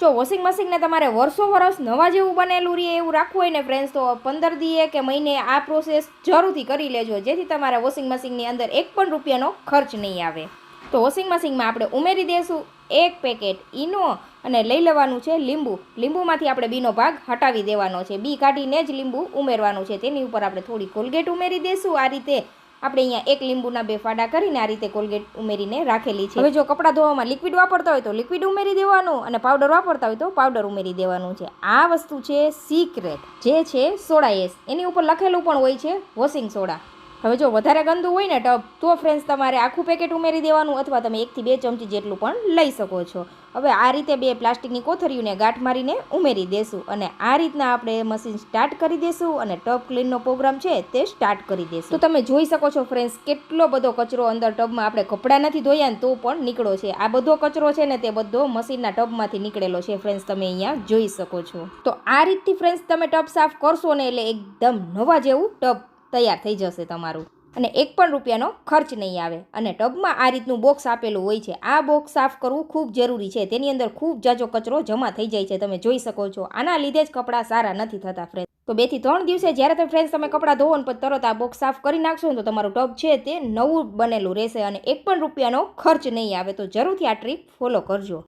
જો વોશિંગ મશીનને તમારે વર્ષો વર્ષ નવા જેવું બનેલું રહે એવું રાખવું હોય ને ફ્રેન્ડ્સ તો પંદર દીએ કે મહિને આ પ્રોસેસ જરૂરથી કરી લેજો. જેથી તમારા વોશિંગ મશીનની અંદર એક પણ રૂપિયાનો ખર્ચ નહીં આવે. તો વોશિંગ મશીનમાં આપણે ઉમેરી દઈશું એક પેકેટ ઈનો અને લઈ લેવાનું છે લીંબુ. લીંબુમાંથી આપણે બીનો ભાગ હટાવી દેવાનો છે. બી કાઢીને જ લીંબુ ઉમેરવાનું છે. તેની ઉપર આપણે થોડી કોલગેટ ઉમેરી દઈશું આ રીતે આપણે અહીંયા એક લીંબુના બે ફાડા કરીને આ રીતે કોલગેટ ઉમેરીને રાખેલી છે. હવે જો કપડાં ધોવામાં લિક્વિડ વાપરતા હોય તો લિક્વિડ ઉમેરી દેવાનું અને પાવડર વાપરતા હોય તો પાવડર ઉમેરી દેવાનું છે. આ વસ્તુ છે સિક્રેટ જે છે સોડા એસ. એની ઉપર લખેલું પણ હોય છે વોશિંગ સોડા હવે જો વધારે ગંદુ હોય ને ટબ તો ફ્રેન્ડ્સ તમારે આખું પેકેટ ઉમેરી દેવાનું અથવા તમે એકથી બે ચમચી જેટલું પણ લઈ શકો છો. હવે આ રીતે બે પ્લાસ્ટિકની કોથળીઓને ગાંઠ મારીને ઉમેરી દેશું અને આ રીતના આપણે મશીન સ્ટાર્ટ કરી દેશું અને ટબ ક્લીનનો પ્રોગ્રામ છે તે સ્ટાર્ટ કરી દેશું. તો તમે જોઈ શકો છો ફ્રેન્ડ્સ કેટલો બધો કચરો અંદર ટબમાં આપણે કપડાં નથી ધોયા ને તો પણ નીકળો છે. આ બધો કચરો છે ને તે બધો મશીનના ટબમાંથી નીકળેલો છે ફ્રેન્ડ્સ તમે અહીંયા જોઈ શકો છો. તો આ રીતથી ફ્રેન્ડ્સ તમે ટબ સાફ કરશો ને એટલે એકદમ નવા જેવું ટબ તૈયાર થઈ જશે તમારું. અને એક પણ રૂપિયાનો ખર્ચ નહીં આવે. અને ટબમાં આ રીતનું બોક્સ આપેલું હોય છે. આ બોક્સ સાફ કરવું ખૂબ જરૂરી છે. તેની અંદર ખૂબ જાજો કચરો જમા થઈ જાય છે. તમે જોઈ શકો છો. આના લીધે જ કપડાં સારા નથી થતા ફ્રેન્ડ તો બેથી ત્રણ દિવસે જ્યારે તમે ફ્રેન્ડ્સ તમે કપડાં ધોવો ને તરત આ બોક્સ સાફ કરી નાખશો ને તો તમારું ટબ છે તે નવું બનેલું રહેશે. અને એક પણ રૂપિયાનો ખર્ચ નહીં આવે. તો જરૂરથી આ ટ્રીપ ફોલો કરજો.